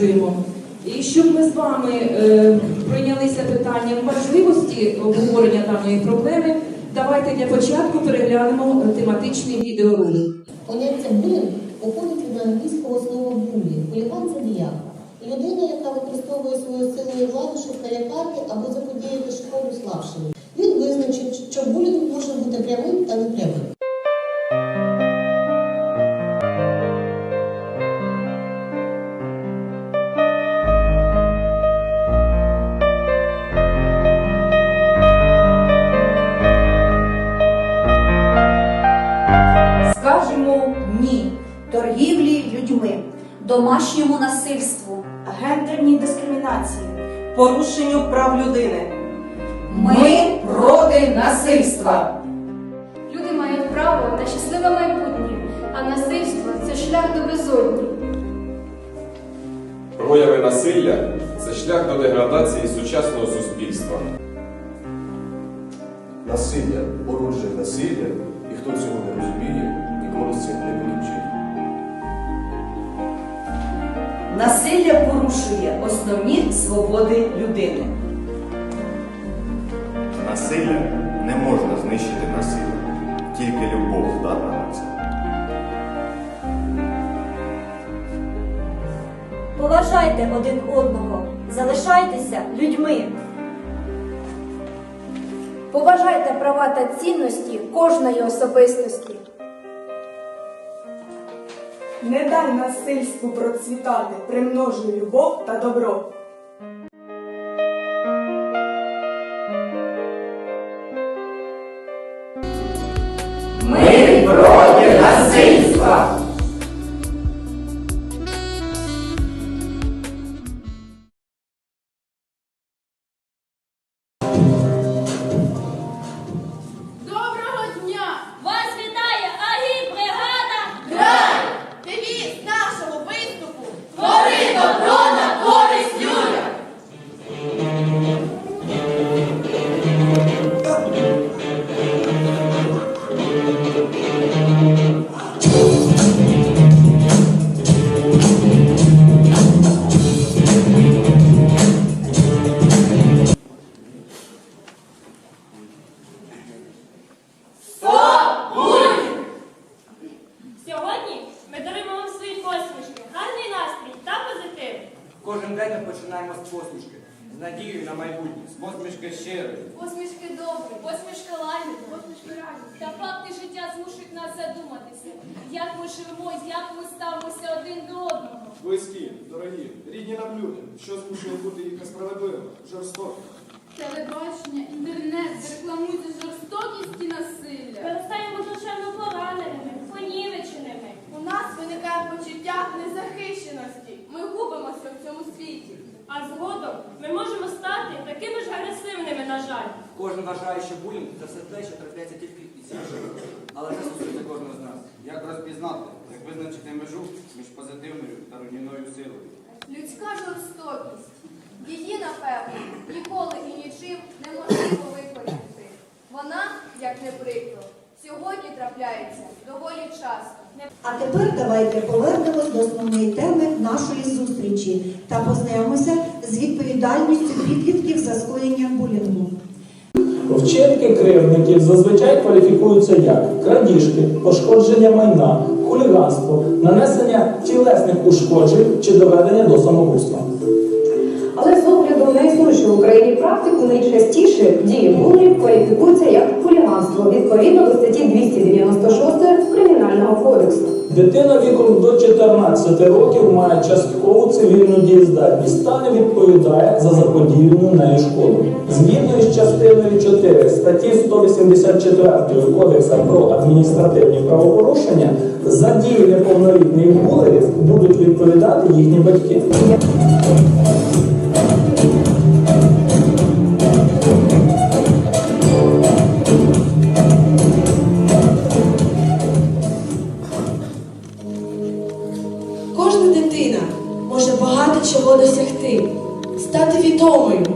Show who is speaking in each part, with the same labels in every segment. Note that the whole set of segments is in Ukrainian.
Speaker 1: продовжуємо. І щоб ми з вами е, прийнялися питанням важливості обговорення даної проблеми, давайте для початку переглянемо тематичний відеоролик.
Speaker 2: Поняття булінг походить від англійського слова булі. Хуліган це. Людина, яка використовує свою силу і владу, щоб налякати або заподіяти шкоду слабшим. Він визначив, що булінг може бути прямим та непрямим.
Speaker 3: Домашньому насильству.
Speaker 4: Гендерній дискримінації.
Speaker 5: порушенню прав людини.
Speaker 4: Ми проти насильства.
Speaker 6: Люди мають право на щасливе майбутнє, а насильство це шлях до безодні.
Speaker 7: Прояви насилля це шлях до деградації сучасного суспільства.
Speaker 8: Насилля породжує насилля, і хто цього не розуміє, ніколи з цим не покінчить.
Speaker 3: Насилля порушує основні свободи людини.
Speaker 9: Насилля не можна знищити насилля. Тільки любов здатна на це.
Speaker 10: Поважайте один одного, залишайтеся людьми.
Speaker 6: Поважайте права та цінності кожної особистості.
Speaker 5: Не дай насильству процвітати, примножуй любов та добро.
Speaker 11: З надією на майбутнє, з посмішки щирої.
Speaker 6: Посмішки добрі, посмішки лагідні, посмішки радісні.
Speaker 12: Та факти життя змушують нас задуматися, як ми живемо, як ми ставимося один до одного.
Speaker 8: Близькі, дорогі, рідні нам люди, що змушує бути їх несправедливим, жорстоким.
Speaker 6: Телебачення, інтернет рекламують жорстокість і насилля.
Speaker 12: Виростаємо душевно пораненими, понівеченими.
Speaker 6: У нас виникає почуття незахищеності. Ми губимося в цьому світі.
Speaker 12: А згодом ми можемо стати такими ж агресивними, на жаль.
Speaker 11: Кожен вважає, що булінг це все те, що трапляється тільки із іншими. Але це стосується кожного з нас. Як розпізнати, як визначити межу між позитивною та руйнівною силою?
Speaker 6: Людська жорстокість. Її, напевно, ніколи і нічим неможливо викорінити. Вона, як не прикро, сьогодні трапляється доволі часто.
Speaker 13: А тепер давайте повернемось до основної теми нашої зустрічі та познайомимося з відповідальністю підлітків за скоєння булінгу.
Speaker 14: Вчинки кривдників зазвичай кваліфікуються як крадіжки, пошкодження майна, хуліганство, нанесення тілесних ушкоджень чи доведення до самогубства.
Speaker 10: В Україні практику найчастіше дії булерів кваліфікуються як хуліганство відповідно до статті 296 Кримінального кодексу.
Speaker 14: Дитина віком до 14 років має часткову цивільну дієздатність та не відповідає за заподіяну нею шкоду. Згідно із частиною 4 статті 184 Кодексу про адміністративні правопорушення, за дії неповнолітніх булерів будуть відповідати їхні батьки.
Speaker 5: Кожна дитина може багато чого досягти, стати відомою.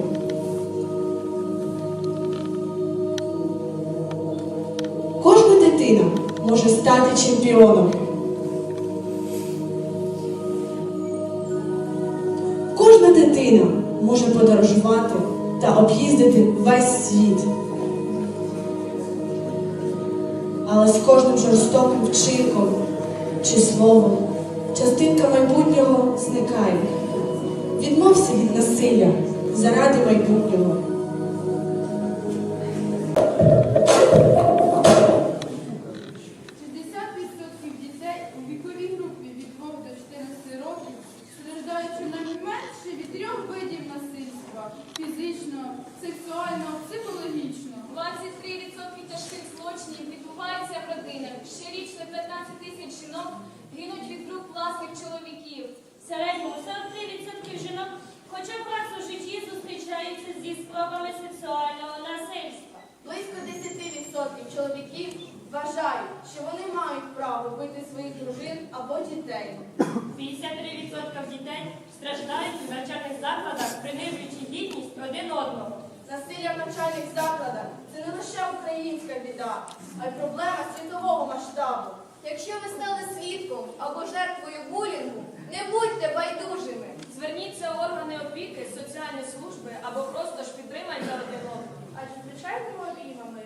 Speaker 5: Кожна дитина може стати чемпіоном.
Speaker 15: Кожна дитина може подорожувати та об'їздити весь світ. Але з кожним жорстоким вчинком чи словом частинка майбутнього зникає. Відмовся від насилля заради майбутнього.
Speaker 12: Родинах. Щорічно 15 тисяч жінок гинуть від рук власних чоловіків.
Speaker 16: В середньому 43% жінок хоча б раз у житті зустрічаються зі спробами сексуального насильства.
Speaker 6: Близько 10% чоловіків вважають, що вони мають право бити своїх дружин або дітей.
Speaker 16: 53% дітей страждають у навчальних закладах, принижуючи гідність один одного.
Speaker 6: Насилля в навчальних закладах це не лише українська біда, а й проблема світового масштабу. Якщо ви стали свідком або жертвою булінгу, не будьте байдужими.
Speaker 16: Зверніться в органи опіки, соціальні служби або просто ж підтримайте одного.
Speaker 6: Адже звичайними обіймами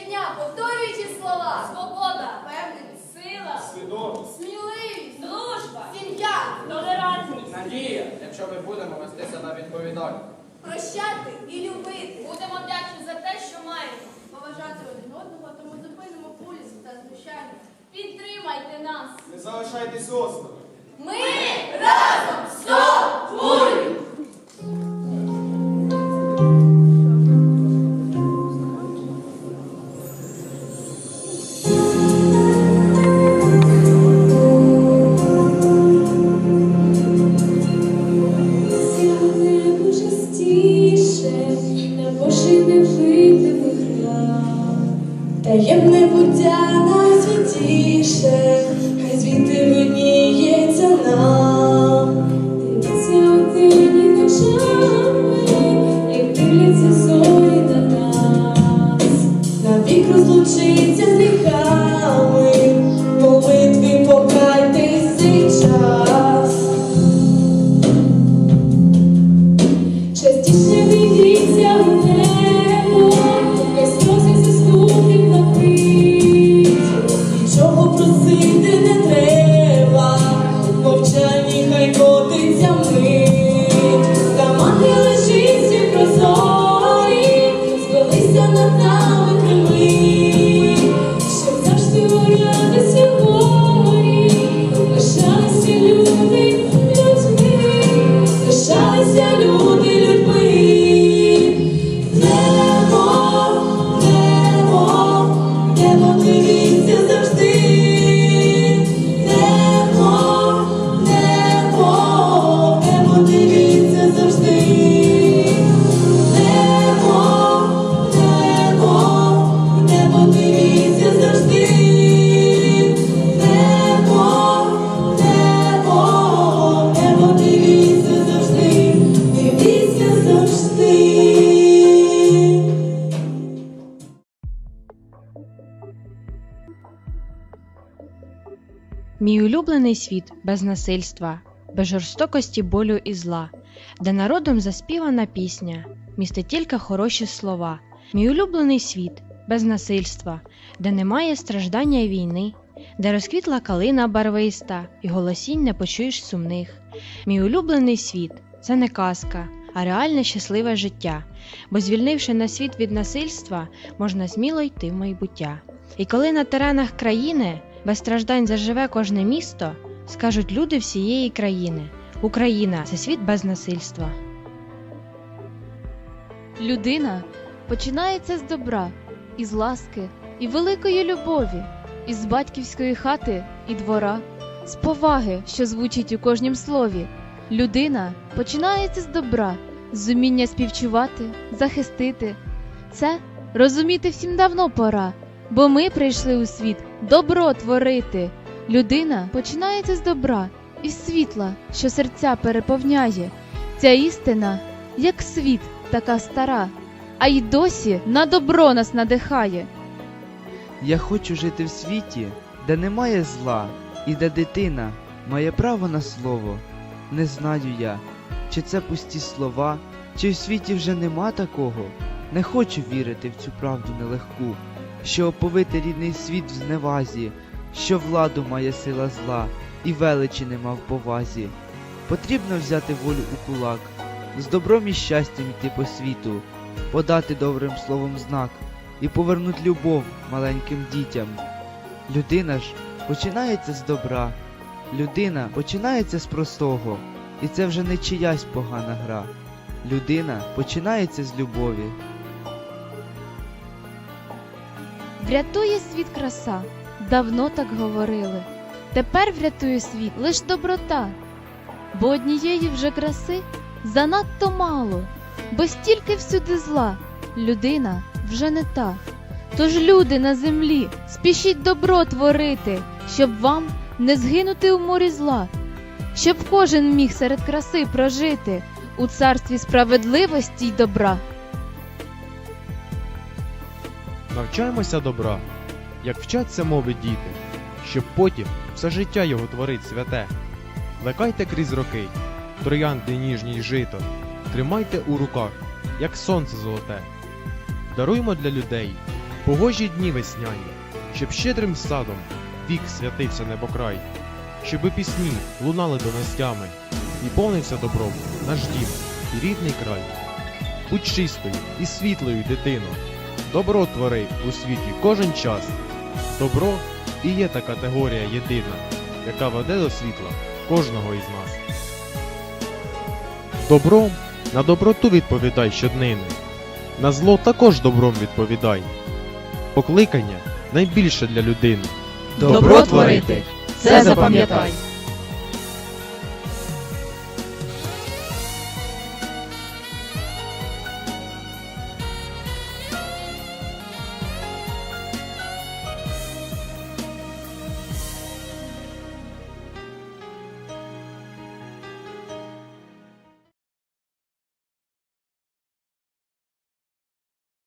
Speaker 6: щодня повторюючи слова,
Speaker 16: Свобода,
Speaker 6: впевненість,
Speaker 16: сила,
Speaker 11: Свідомість.
Speaker 6: сміливість,
Speaker 16: дружба,
Speaker 6: сім'я,
Speaker 16: толерантність.
Speaker 11: Надія, якщо ми будемо вести себе відповідально.
Speaker 6: прощати і любити,
Speaker 16: Будемо вдячні за те, що маємо.
Speaker 6: поважати один одного, тому зупинимо пульс та знущання.
Speaker 16: Підтримайте нас!
Speaker 8: Не залишайтесь осторонь.
Speaker 6: Ми разом сто пуль!
Speaker 17: Мій улюблений світ без насильства, без жорстокості болю і зла, де народом заспівана пісня, містить тільки хороші слова. Мій улюблений світ без насильства, де немає страждання й війни, де розквітла калина барвиста, і голосінь не почуєш сумних. Мій улюблений світ це не казка, а реальне щасливе життя, бо звільнивши на світ від насильства, можна сміло йти в майбуття. І коли на теренах країни без страждань заживе кожне місто, скажуть люди всієї країни: Україна це світ без насильства.
Speaker 18: Людина починається з добра, із ласки і великої любові, із батьківської хати і двора, з поваги, що звучить у кожнім слові. Людина починається з добра, зуміння співчувати, захистити. Це розуміти всім давно пора, бо ми прийшли у світ добро творити. Людина починається з добра і світла, що серця переповняє. Ця істина, як світ, така стара, а й досі на добро нас надихає.
Speaker 19: Я хочу жити в світі, де немає зла, і де дитина має право на слово. Не знаю я, чи це пусті слова, чи в світі вже нема такого. Не хочу вірити в цю правду нелегку, що оповити рідний світ в зневазі, що владу має сила зла, і величі нема в повазі. Потрібно взяти волю у кулак, з добром і щастям йти по світу, подати добрим словом знак і повернуть любов маленьким дітям. Людина ж починається з добра, людина починається з простого, і це вже не чиясь погана гра. Людина починається з любові.
Speaker 18: Врятує світ краса, давно так говорили. Тепер врятує світ лиш доброта, бо однієї вже краси занадто мало, бо стільки всюди зла, людина вже не та. Тож люди на землі, спішіть добро творити, щоб вам не згинути у морі зла, щоб кожен міг серед краси прожити у царстві справедливості й добра.
Speaker 20: Навчаємося добра, як вчаться мови діти, щоб потім все життя його творить святе. Лекайте крізь роки, троянди ніжні й жито, тримайте у руках, як сонце золоте. Даруймо для людей погожі дні весняні, щоб щедрим садом вік святився небокрай, щоби пісні лунали донестями, і повнився добром наш дім і рідний край. Будь чистою і світлою, дитино, добро твори у світі кожен час. Добро і є та категорія єдина, яка веде до світла кожного із нас. Добром на доброту відповідай щоднини, на зло також добром відповідай. Покликання найбільше для людини.
Speaker 1: Добро творити – це запам'ятай.